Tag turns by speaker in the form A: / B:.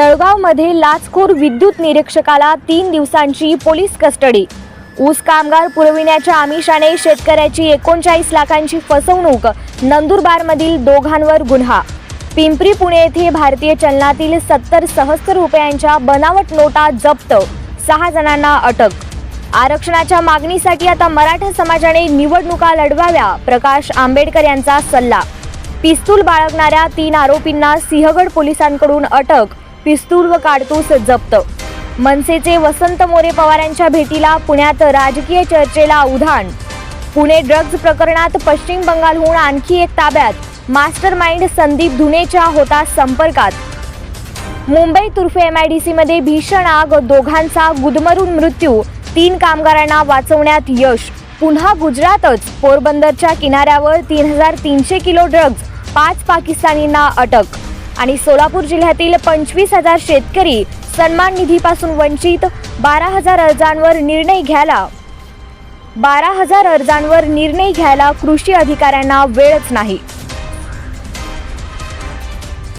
A: जळगावमध्ये लाचखोर विद्युत निरीक्षकाला तीन दिवसांची पोलीस कस्टडी. ऊस कामगार पुरविण्याच्या आमिषाने शेतकऱ्याची एकोणचाळीस लाखांची फसवणूक नंदुरबारमधील दोघांवर गुन्हा. पिंपरी पुणे येथे भारतीय चलनातील सत्तर सहस्त्र रुपयांच्या बनावट नोटा जप्त सहा जणांना अटक. आरक्षणाच्या मागणीसाठी आता मराठा समाजाने निवडणुका लढवाव्या प्रकाश आंबेडकर यांचा सल्ला. पिस्तूल बाळगणाऱ्या तीन आरोपींना सिंहगड पोलिसांकडून अटक पिस्तूल व काडतूस जप्त. मनसेचे वसंत मोरे पवारांच्या भेटीला पुण्यात राजकीय चर्चेला उधाण. पुणे ड्रग्ज प्रकरणात पश्चिम बंगालहून आणखी एक ताब्यात. मास्टर माइंड संदीप धुनेच्या होता संपर्कात. मुंबई तुर्फे एम आय डी सीमध्ये भीषण आग दोघांचा गुदमरून मृत्यू. तीन कामगारांना वाचवण्यात यश. पुन्हा गुजरातच पोरबंदरच्या किनाऱ्यावर तीन हजार तीनशे किलो ड्रग्ज पाच पाकिस्तानींना अटक. आणि सोलापूर जिल्ह्यातील पंचवीस हजार शेतकरी सन्मान निधीपासून वंचित बारा हजार अर्जांवर निर्णय घ्यायला बारा हजार अर्जांवर निर्णय घ्यायला कृषी अधिकाऱ्यांना वेळच नाही.